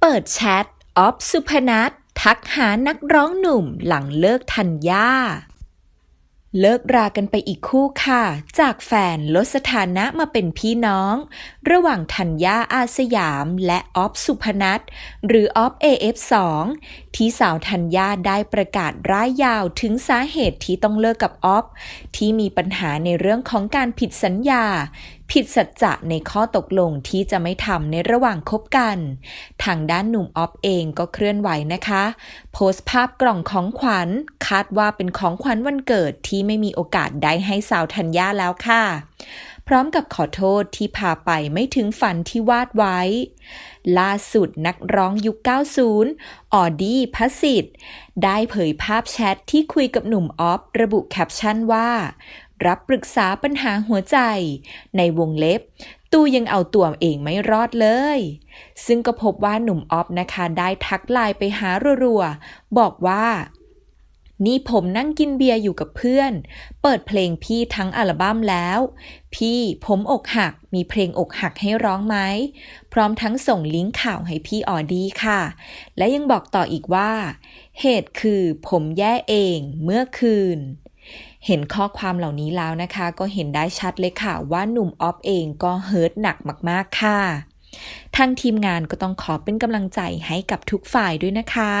เปิดแชทออฟสุพนัททักหานักร้องหนุ่มหลังเลิกทันย่า เลิกรากันไปอีกคู่ค่ะ จากแฟนลดสถานะมาเป็นพี่น้อง ระหว่างธัญญาอาสยามและออฟสุพนัทหรือออฟ AF2 ที่สาวธัญญาได้ประกาศร้ายยาวถึงสาเหตุที่ต้องเลิกกับออฟที่มีปัญหาในเรื่องของการผิดสัญญาผิดสัจจะในข้อตกลงที่จะไม่ทำในระหว่างคบกัน ทางด้านหนุ่มออฟเองก็เคลื่อนไหวนะคะ โพสต์ภาพกล่องของขวัญ คาดว่าเป็นของขวัญวันเกิดที่ไม่มีโอกาสได้ให้สาวธัญญาแล้วค่ะพร้อมกับขอโทษที่พาไปไม่ถึงฝันที่วาดไว้ ล่าสุดนักร้องยุค 90 ออดี้พัสสิทธิ์ ได้เผยภาพแชทที่คุยกับหนุ่มออฟ ระบุแคปชั่นว่า รับปรึกษาปัญหาหัวใจ ในวงเล็บ ตู้ยังเอาตัวเองไม่รอดเลย ซึ่งก็พบว่าหนุ่มออฟนะคะได้ทักไลน์ไปหารัวๆ บอกว่านี่ผมนั่งกินเบียร์อยู่กับเพื่อน เปิดเพลงพี่ทั้งอัลบั้มแล้ว พี่ผมอกหัก มีเพลงอกหักให้ร้องไหม พร้อมทั้งส่งลิงก์ข่าวให้พี่ออดีค่ะ และยังบอกต่ออีกว่า เหตุคือผมแย่เองเมื่อคืน เห็นข้อความเหล่านี้แล้วนะคะ ก็เห็นได้ชัดเลยค่ะ ว่าหนุ่มออฟเองก็เฮิร์ตหนักมากๆค่ะ ทางทีมงานก็ต้องขอเป็นกำลังใจให้กับทุกฝ่ายด้วยนะคะ